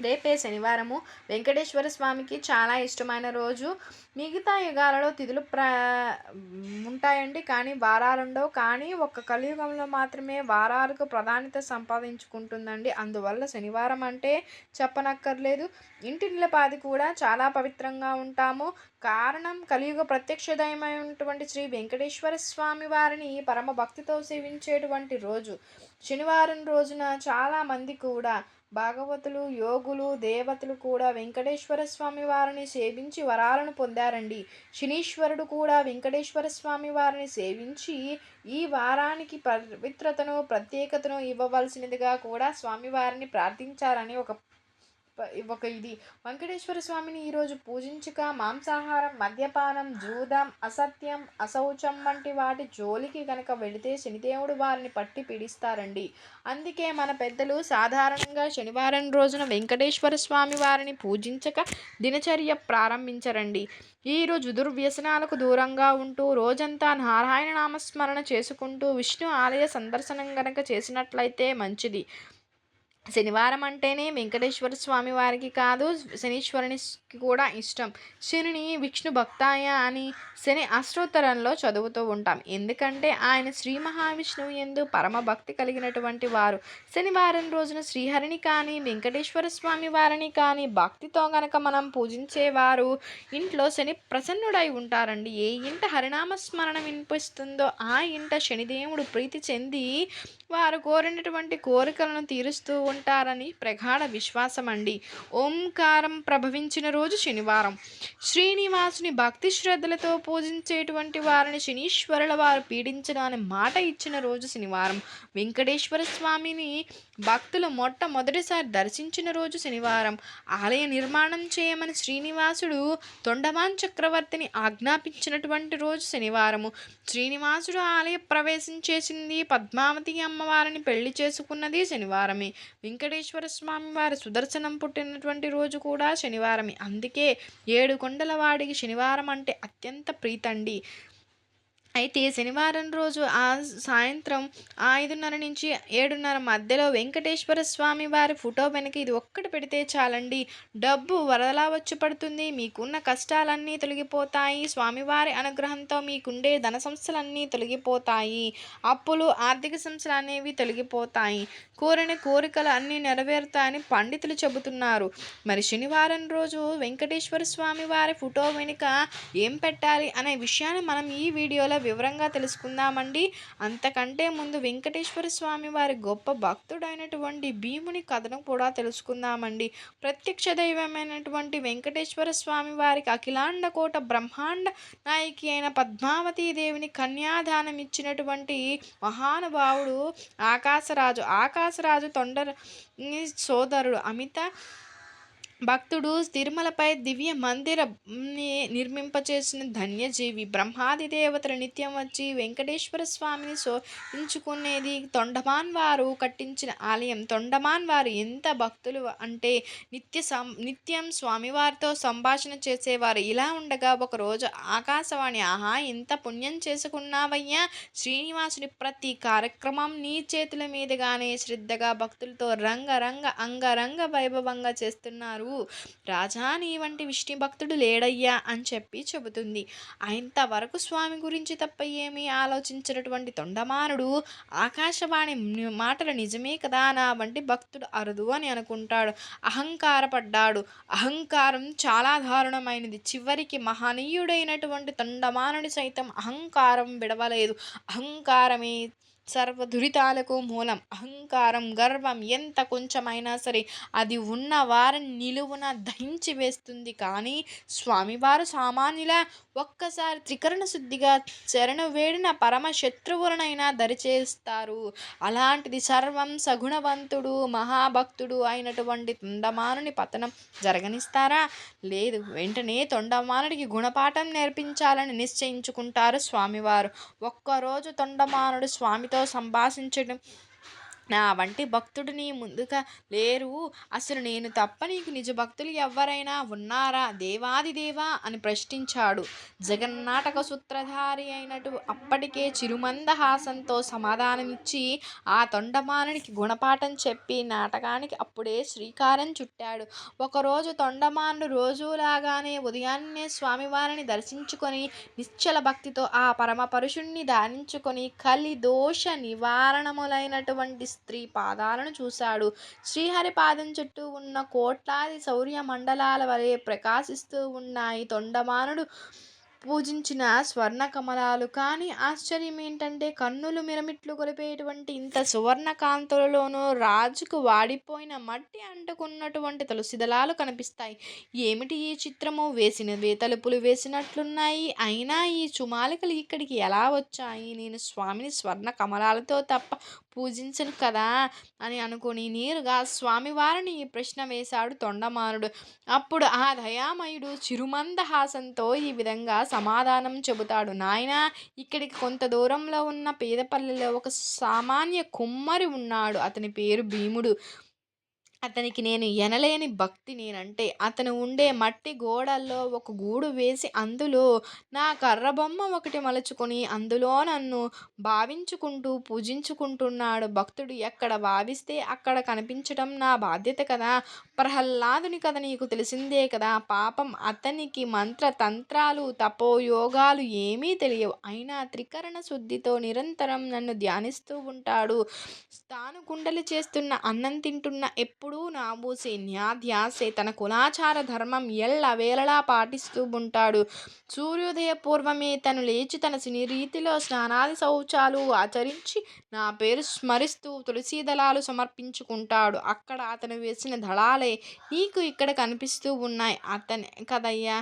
రేపే శనివారము. వెంకటేశ్వర స్వామికి చాలా ఇష్టమైన రోజు. మిగతా యుగాలలో తిథులు ప్ర ఉంటాయండి. కానీ వారాలుండవు. కానీ ఒక కలియుగంలో మాత్రమే వారాలకు ప్రాధాన్యత సంపాదించుకుంటుందండి. అందువల్ల శనివారం అంటే చెప్పనక్కర్లేదు. ఇంటి నిలపాది కూడా చాలా పవిత్రంగా ఉంటాము. కారణం కలియుగ ప్రత్యక్ష దయమైనటువంటి శ్రీ వెంకటేశ్వర స్వామి వారిని పరమ భక్తితో సేవించేటువంటి రోజు. శనివారం రోజున చాలామంది కూడా భాగవతులు యోగులు దేవతలు కూడా వెంకటేశ్వర స్వామి వారిని సేవించి వరాలను పొందారండి. శనీశ్వరుడు కూడా వెంకటేశ్వర స్వామి వారిని సేవించి ఈ వారానికి పవిత్రతను ప్రత్యేకతను ఇవ్వవలసినదిగా కూడా స్వామివారిని ప్రార్థించారని ఒక ఒక ఇది. వెంకటేశ్వర స్వామిని ఈరోజు పూజించక మాంసాహారం మద్యపానం జూదం అసత్యం అశౌచం వంటి వాటి జోలికి కనుక వెళితే శనిదేవుడు వారిని పట్టి పీడిస్తారండి. అందుకే మన పెద్దలు సాధారణంగా శనివారం రోజున వెంకటేశ్వర స్వామి వారిని పూజించక దినచర్య ప్రారంభించరండి. ఈరోజు దుర్వ్యసనాలకు దూరంగా ఉంటూ రోజంతా నారాయణ నామస్మరణ చేసుకుంటూ విష్ణు ఆలయ సందర్శనం కనుక చేసినట్లయితే మంచిది. శనివారం అంటేనే వెంకటేశ్వర స్వామి వారికి కాదు శనీశ్వరునికి కూడా ఇష్టం. శనిని విష్ణు భక్తాయ అని శని అష్టోత్తరంలో చదువుతూ ఉంటాం. ఎందుకంటే ఆయన శ్రీ మహావిష్ణువు ఎందు పరమ భక్తి కలిగినటువంటి వారు. శనివారం రోజున శ్రీహరిని కానీ వెంకటేశ్వర స్వామి వారిని కానీ భక్తితో గనక మనం పూజించేవారు ఇంట్లో శని ప్రసన్నుడై ఉంటారండి. ఏ ఇంట హరినామ స్మరణ వినిపిస్తుందో ఆ ఇంట శనిదేవుడు ప్రీతి చెంది వారు కోరినటువంటి కోరికలను తీరుస్తూ ఉంటారని ప్రగాఢ విశ్వాసం అండి ఓంకారం ప్రభవించిన రోజు శనివారం. శ్రీనివాసుని భక్తి శ్రద్ధలతో పూజించేటువంటి వారిని శనీశ్వరుల వారు పీడించడాని మాట ఇచ్చిన రోజు శనివారం. వెంకటేశ్వర స్వామిని భక్తులు మొట్టమొదటిసారి దర్శించిన రోజు శనివారం. ఆలయ నిర్మాణం చేయమని శ్రీనివాసుడు తొండమాన్ చక్రవర్తిని ఆజ్ఞాపించినటువంటి రోజు శనివారము. శ్రీనివాసుడు ఆలయ ప్రవేశం చేసింది పద్మావతి అమ్మవారిని పెళ్ళి చేసుకున్నది శనివారమే. వెంకటేశ్వర స్వామి వారి సుదర్శనం పుట్టినటువంటి రోజు కూడా శనివారమే. అందుకే ఏడు కొండల వాడికి శనివారం అంటే అత్యంత ప్రీతండి. అయితే శనివారం రోజు ఆ సాయంత్రం ఐదున్నర నుంచి ఏడున్నర మధ్యలో వెంకటేశ్వర స్వామి వారి ఫోటో వెనక ఇది ఒక్కటి పెడితే చాలండి. డబ్బు వరదలా వచ్చి పడుతుంది. మీకున్న కష్టాలన్నీ తొలగిపోతాయి. స్వామివారి అనుగ్రహంతో మీకుండే ధన సంస్థలన్నీ తొలగిపోతాయి. అప్పులు ఆర్థిక సంస్థలు అనేవి తొలగిపోతాయి. కోరిన కోరికలు అన్నీ నెరవేరుతాయని పండితులు చెబుతున్నారు. మరి శనివారం రోజు వెంకటేశ్వర స్వామి వారి ఫోటో వెనుక ఏం పెట్టాలి అనే విషయాన్ని మనం ఈ వీడియోలో వివరంగా తెలుసుకుందామండి. అంతకంటే ముందు వెంకటేశ్వర స్వామి వారి గొప్ప భక్తుడైనటువంటి భీముని కథను కూడా తెలుసుకుందామండి. ప్రత్యక్ష దైవమైనటువంటి వెంకటేశ్వర స్వామి వారికి అఖిలాండ కోట బ్రహ్మాండ నాయకి అయిన పద్మావతీ దేవిని కన్యాదానం ఇచ్చినటువంటి మహానుభావుడు ఆకాశరాజు. ఆకాశరాజు తొండర సోదరుడు అమిత భక్తుడు తిరుమలపై దివ్య మందిర నిర్మింపచేసిన ధన్యజీవి. బ్రహ్మాది దేవతలు నిత్యం వచ్చి వెంకటేశ్వర స్వామిని శోధించుకునేది తొండమాన్ వారు కట్టించిన ఆలయం. తొండమాన్ వారు ఎంత భక్తులు అంటే నిత్య సం నిత్యం స్వామివారితో సంభాషణ చేసేవారు. ఇలా ఉండగా ఒకరోజు ఆకాశవాణి ఆహా ఎంత పుణ్యం చేసుకున్నావయ్యా. శ్రీనివాసుని ప్రతి కార్యక్రమం నీ చేతుల మీదుగానే శ్రద్ధగా భక్తులతో రంగరంగ అంగరంగ వైభవంగా చేస్తున్నారు. రాజా నీ వంటి విష్ణు భక్తుడు లేడయ్యా అని చెప్పి చెబుతుంది. ఇంతవరకు స్వామి గురించి తప్ప ఏమీ ఆలోచించినటువంటి తొండమానుడు ఆకాశవాణి మాటలు నిజమే కదా నా వంటి భక్తుడు అరుదు అని అనుకుంటాడు. అహంకారపడ్డాడు. అహంకారం చాలా దారుణమైనది. చివరికి మహనీయుడైనటువంటి తొండమానుడి సైతం అహంకారం విడవలేదు. అహంకారమే సర్వ దురితాలకు మూలం అహంకారం గర్వం ఎంత కొంచెమైనా సరే అది ఉన్న వారిని నిలువున దహించి వేస్తుంది. కానీ స్వామివారు సామాన్యుల ఒక్కసారి త్రికరణ శుద్ధిగా చరణ వేడిన పరమ శత్రువులనైనా దరిచేస్తారు. అలాంటిది సర్వం సగుణవంతుడు మహాభక్తుడు అయినటువంటి తొండమానుని పతనం జరగనిస్తారా? లేదు. వెంటనే తొండమానుడికి గుణపాఠం నేర్పించాలని నిశ్చయించుకుంటారు స్వామివారు. ఒక్కరోజు తొండమానుడు స్వామితో సంభాషించడం నా వంటి భక్తుడు నీ ముందుగా లేరు. అసలు నేను తప్ప నీకు నిజ భక్తులు ఎవరైనా ఉన్నారా? దేవాది దేవా అని ప్రశ్నించాడు. జగన్నాటక సూత్రధారి అయినటు అప్పటికే చిరుమందహాసంతో సమాధానమిచ్చి ఆ తొండమానునికి గుణపాఠం చెప్పి నాటకానికి అప్పుడే శ్రీకారం చుట్టాడు. ఒకరోజు తొండమానుడు రోజులాగానే ఉదయాన్నే స్వామివారిని దర్శించుకొని నిశ్చల భక్తితో ఆ పరమ పరుషుణ్ణి ధ్యానించుకొని కలి దోష నివారణములైనటువంటి స్త్రీ పాదాలను చూశాడు. శ్రీహరి పాదం చుట్టూ ఉన్న కోట్లాది సౌర్య మండలాల వలె ప్రకాశిస్తూ ఉన్నాయి తొండమానుడు పూజించిన స్వర్ణ కమలాలు కానీ ఆశ్చర్యం ఏంటంటే కన్నులు మిరమిట్లు కొలిపేటువంటి ఇంత సువర్ణ కాంతులలోనూ రాజుకు వాడిపోయిన మట్టి అంటుకున్నటువంటి తులసిదళాలు కనిపిస్తాయి. ఏమిటి ఈ చిత్రము? వేసిన వేతలుపులు వేసినట్లున్నాయి. అయినా ఈ చుమాలికలు ఇక్కడికి ఎలా వచ్చాయి? నేను స్వామిని స్వర్ణ కమలాలతో తప్ప పూజించను కదా అని అనుకుని నేరుగా స్వామివారిని ఈ ప్రశ్న వేశాడు తొండమానుడు అప్పుడు ఆ దయామయుడు చిరుమందహాసంతో ఈ విధంగా సమాధానం చెబుతాడు. నాయనా ఇక్కడికి కొంత దూరంలో ఉన్న పేదపల్లిలో ఒక సామాన్య కుమ్మరి ఉన్నాడు. అతని పేరు భీముడు. అతనికి నేను ఎనలేని భక్తి నేనంటే అతను ఉండే మట్టి గోడల్లో ఒక గూడు వేసి అందులో నా కర్ర బొమ్మ ఒకటి మలుచుకొని అందులో నన్ను భావించుకుంటూ పూజించుకుంటున్నాడు భక్తుడు. ఎక్కడ భావిస్తే అక్కడ కనిపించడం నా బాధ్యత కదా. ప్రహ్లాదుని కథ నీకు తెలిసిందే కదా. పాపం అతనికి మంత్ర తంత్రాలు తపోయోగాలు ఏమీ తెలియవు. అయినా త్రికరణ శుద్ధితో నిరంతరం నన్ను ధ్యానిస్తూ ఉంటాడు. తాను కుండలి చేస్తున్న అన్నం తింటున్న ఎప్పుడు ఎప్పుడూ నాబూసే ధ్యాసే తన కులాచార ధర్మం ఎల్ల వేళలా పాటిస్తూ ఉంటాడు. సూర్యోదయ పూర్వమే తను లేచి తన సిని రీతిలో స్నానాది శౌచాలు ఆచరించి నా పేరు స్మరిస్తూ తులసీ దళాలు సమర్పించుకుంటాడు. అక్కడ అతను వేసిన దళాలే నీకు ఇక్కడ కనిపిస్తూ ఉన్నాయి. అతని కదయ్యా!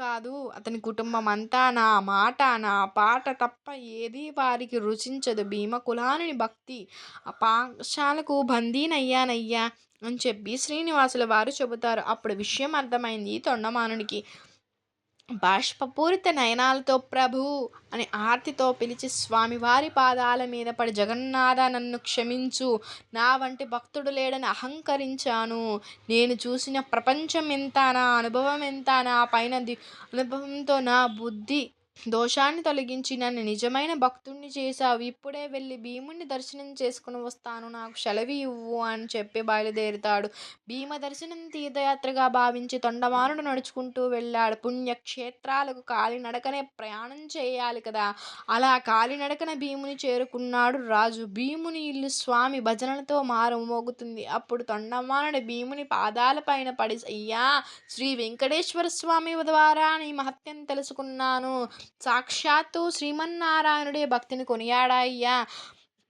కాదు అతని కుటుంబం అంతా నా మాట నా పాట తప్ప ఏది వారికి రుచించదు. భీమ కులాని భక్తి ఆ బందీనయ్యానయ్యా! అని చెప్పి శ్రీనివాసుల వారు చెబుతారు. అప్పుడు విషయం అర్థమైంది తొండమానునికి. బాష్పపూరిత నయనాలతో ప్రభు అని ఆర్తితో పిలిచి స్వామివారి పాదాల మీద పడి జగన్నాథ నన్ను క్షమించు. నా వంటి భక్తుడు లేడని అహంకరించాను. నేను చూసిన ప్రపంచం ఎంత నా అనుభవం ఎంత నా పైన అనుభవంతో నా బుద్ధి దోషాన్ని తొలగించి నన్ను నిజమైన భక్తుణ్ణి చేశావు. ఇప్పుడే వెళ్ళి భీముణ్ణి దర్శనం చేసుకుని వస్తాను. నాకు సెలవి ఇవ్వు అని చెప్పి బయలుదేరుతాడు. భీమ దర్శనం తీర్థయాత్రగా భావించి తొండమానుడు నడుచుకుంటూ వెళ్ళాడు. పుణ్యక్షేత్రాలకు కాలినడకనే ప్రయాణం చేయాలి కదా. అలా కాలినడకన భీముని చేరుకున్నాడు రాజు. భీముని ఇల్లు స్వామి భజనలతో మారుమోగుతుంది అప్పుడు తొండమానుడు భీముని పాదాలపైన పడి అయ్యా శ్రీ వెంకటేశ్వర స్వామి ద్వారా నీ మహత్యం తెలుసుకున్నాను. సాక్షాత్తు శ్రీమన్నారాయణుడే భక్తిని కొనియాడాయ్యా.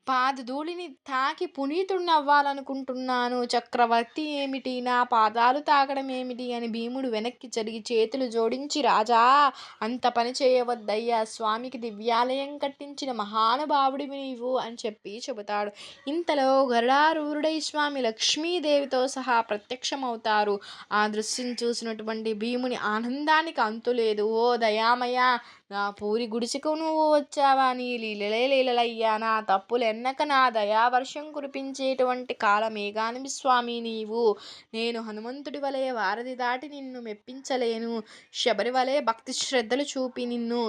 పాదధూళిని తాకి పునీతుడిని అవ్వాలనుకుంటున్నాను. చక్రవర్తి ఏమిటి? నా పాదాలు తాకడం ఏమిటి? అని భీముడు వెనక్కి జరిగి చేతులు జోడించి రాజా అంత పని చేయవద్దయ్యా. స్వామికి దివ్యాలయం కట్టించిన మహానుభావుడివి నీవు అని చెప్పి చెబుతాడు. ఇంతలో గరుడారూరుడై స్వామి లక్ష్మీదేవితో సహా ప్రత్యక్షమవుతారు. ఆ దృశ్యం చూసినటువంటి భీముని ఆనందానికి అంతులేదు. ఓ దయామయ నా పూరి గుడిసెకు నువ్వు వచ్చావా నీ లీలలే లీలలయ్యా నా తప్పులు ఎన్నక నా దయావర్షం కురిపించేటువంటి కాలమేఘానివి స్వామి నీవు. నేను హనుమంతుడి వలె వారధి దాటి నిన్ను మెప్పించలేను. శబరి వలె భక్తి శ్రద్ధలు చూపి నిన్ను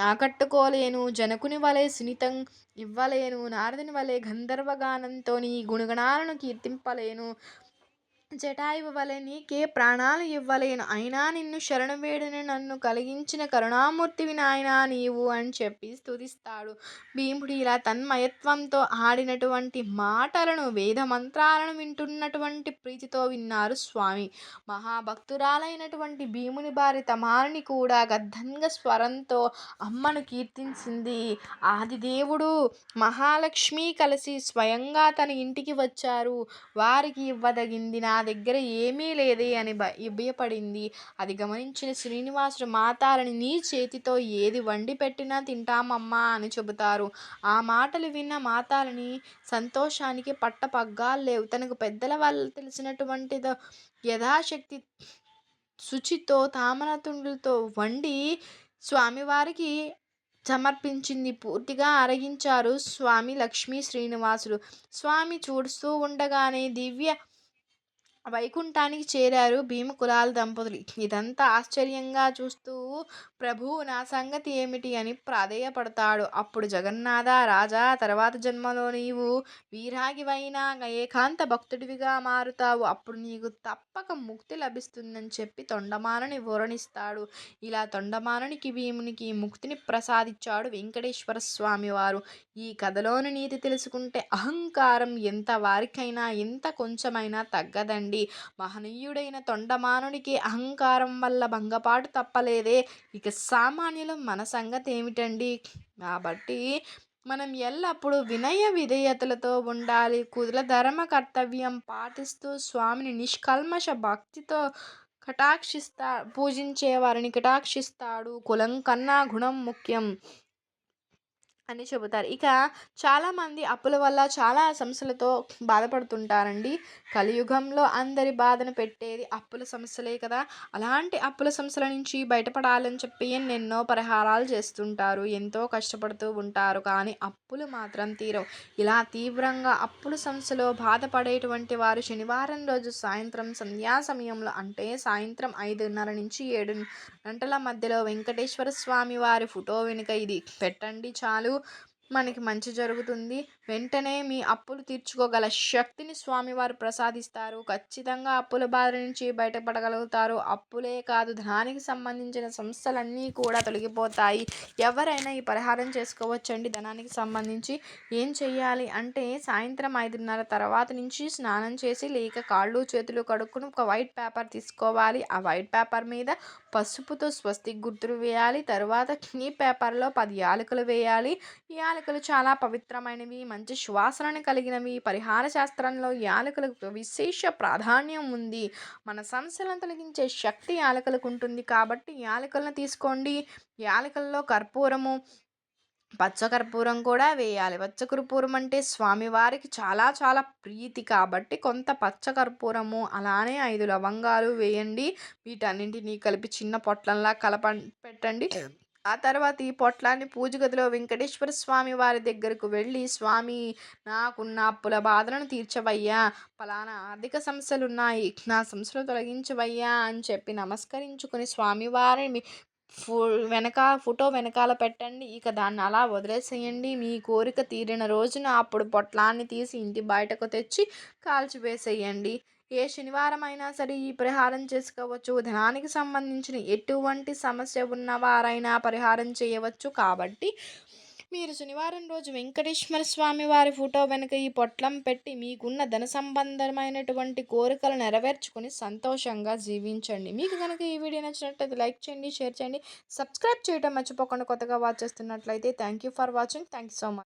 ఆకట్టుకోలేను. జనకుని వలె సునీతం ఇవ్వలేను. నారదుని వలె గంధర్వగానంతో నీ గుణగణాలను కీర్తింపలేను. జటాయువు వలె నీకే ప్రాణాలు ఇవ్వలేను. అయినా నిన్ను శరణు వేడిని నన్ను కలిగించిన కరుణామూర్తివి నాయనా నీవు అని చెప్పి స్తుతిస్తాడు. భీముడు ఇలా తన్మయత్వంతో ఆడినటువంటి మాటలను వేద మంత్రాలను వింటున్నటువంటి ప్రీతితో విన్నారు స్వామి. మహాభక్తురాలైనటువంటి భీముని భార్య తమారిని కూడా గద్దంగ స్వరంతో అమ్మను కీర్తించింది. ఆదిదేవుడు మహాలక్ష్మి కలిసి స్వయంగా తన ఇంటికి వచ్చారు. వారికి ఇవ్వదగింది నా దగ్గర ఏమీ లేదే అని భయపడింది అది గమనించిన శ్రీనివాసుడు మాతాలని నీ చేతితో ఏది వండి పెట్టినా తింటామమ్మా అని చెబుతారు. ఆ మాటలు విన్న మాతాలని సంతోషానికి పట్టపగ్గాలు లేవు. తనకు పెద్దల వల్ల తెలిసినటువంటిదో యథాశక్తి శుచితో తామరతుండులతో వండి స్వామివారికి సమర్పించింది. పూర్తిగా అరగించారు స్వామి లక్ష్మీ శ్రీనివాసులు స్వామి చూడుస్తూ ఉండగానే దివ్య వైకుంఠానికి చేరారు భీమకులాల దంపతులు. ఇదంతా ఆశ్చర్యంగా చూస్తూ ప్రభువు నా సంగతి ఏమిటి? అని ప్రాధేయపడతాడు. అప్పుడు జగన్నాథ రాజా తర్వాత జన్మలో నీవు వీరాగివైనా ఏకాంత భక్తుడివిగా మారుతావు. అప్పుడు నీకు తప్పక ముక్తి లభిస్తుందని చెప్పి తొండమానని వర్ణిస్తాడు ఇలా తొండమానునికి భీమునికి ముక్తిని ప్రసాదించాడు వెంకటేశ్వర స్వామి వారు. ఈ కథలోని నీతి తెలుసుకుంటే అహంకారం ఎంత వారికైనా ఎంత కొంచెమైనా తగ్గదండి. మహనీయుడైన తొండమానునికి అహంకారం వల్ల భంగపాటు తప్పలేదే. ఇక సామాన్యులు మన సంగతి ఏమిటండి కాబట్టి మనం ఎల్లప్పుడూ వినయ విధేయతలతో ఉండాలి. కుదుల ధర్మ కర్తవ్యం పాటిస్తూ స్వామిని నిష్కల్మష భక్తితో కటాక్షిస్తా పూజించే వారిని కటాక్షిస్తాడు. కులం కన్నా గుణం ముఖ్యం. అని చెబుతారు. ఇక చాలామంది అప్పుల వల్ల చాలా సమస్యలతో బాధపడుతుంటారండి. కలియుగంలో అందరి బాధను పెట్టేది అప్పుల సమస్యలే కదా. అలాంటి అప్పుల సమస్యల నుంచి బయటపడాలని చెప్పి ఎన్నెన్నో పరిహారాలు చేస్తుంటారు. ఎంతో కష్టపడుతూ ఉంటారు కానీ అప్పులు మాత్రం తీరవు. ఇలా తీవ్రంగా అప్పుల సమస్యలో బాధపడేటువంటి వారు శనివారం రోజు సాయంత్రం సంధ్యా సమయంలో అంటే సాయంత్రం ఐదున్నర నుంచి ఏడు గంటల మధ్యలో వెంకటేశ్వర స్వామి వారి ఫోటో వెనుక ఇది. పెట్టండి చాలు. మనకి మంచి జరుగుతుంది. వెంటనే మీ అప్పులు తీర్చుకోగల శక్తిని స్వామివారు ప్రసాదిస్తారు. ఖచ్చితంగా అప్పుల బాధ నుంచి బయటపడగలుగుతారు. అప్పులే కాదు ధనానికి సంబంధించిన సంస్థలన్నీ కూడా తొలగిపోతాయి. ఎవరైనా ఈ పరిహారం చేసుకోవచ్చండి ధనానికి సంబంధించి. ఏం చెయ్యాలి అంటే సాయంత్రం ఐదున్నర తర్వాత నుంచి స్నానం చేసి లేక కాళ్ళు చేతులు కడుక్కుని ఒక వైట్ పేపర్ తీసుకోవాలి. ఆ వైట్ పేపర్ మీద పసుపుతో స్వస్తి గుర్తులు వేయాలి. తర్వాత ఈ పేపర్లో పది యాలకులు వేయాలి. ఈ యాలకులు చాలా పవిత్రమైనవి మంచి మంచి సువాసనను కలిగినవి పరిహార శాస్త్రంలో యాలకులకు విశేష ప్రాధాన్యం ఉంది. మన సమస్యలను తొలగించే శక్తి యాలకులకు ఉంటుంది. కాబట్టి యాలకులను తీసుకోండి. యాలకుల్లో కర్పూరము పచ్చకర్పూరం కూడా వేయాలి. పచ్చకర్పూరం అంటే స్వామివారికి చాలా చాలా ప్రీతి. కాబట్టి కొంత పచ్చకర్పూరము అలానే ఐదు లవంగాలు వేయండి. వీటన్నింటినీ కలిపి చిన్న పొట్లంలా కలప పెట్టండి. ఆ తర్వాత ఈ పొట్లాన్ని పూజగదిలో వెంకటేశ్వర స్వామి వారి దగ్గరకు వెళ్ళి స్వామి నాకున్న అప్పుల బాధలను తీర్చవయ్యా. పలానా ఆర్థిక సమస్యలు ఉన్నాయి నా సమస్యలు తొలగించవయ్యా అని చెప్పి నమస్కరించుకుని స్వామివారిని ఫో వెనక ఫోటో వెనకాల పెట్టండి. ఇక దాన్ని అలా వదిలేసేయండి. మీ కోరిక తీరిన రోజున అప్పుడు పొట్లాన్ని తీసి ఇంటి బయటకు తెచ్చి కాల్చివేసేయండి. ఏ శనివారం అయినా సరే ఈ పరిహారం చేసుకోవచ్చు. ధనానికి సంబంధించిన ఎటువంటి సమస్య ఉన్నవారైనా పరిహారం చేయవచ్చు. కాబట్టి మీరు శనివారం రోజు వెంకటేశ్వర స్వామి వారి ఫోటో వెనుక ఈ పొట్లం పెట్టి మీకున్న ధన సంబంధమైనటువంటి కోరికలు నెరవేర్చుకొని సంతోషంగా జీవించండి. మీకు కనుక ఈ వీడియో నచ్చినట్లయితే లైక్ చేయండి షేర్ చేయండి. సబ్స్క్రైబ్ చేయడం మర్చిపోకుండా కొత్తగా వాచ్ చేస్తున్నట్లయితే thank you for watching. Thank you so much.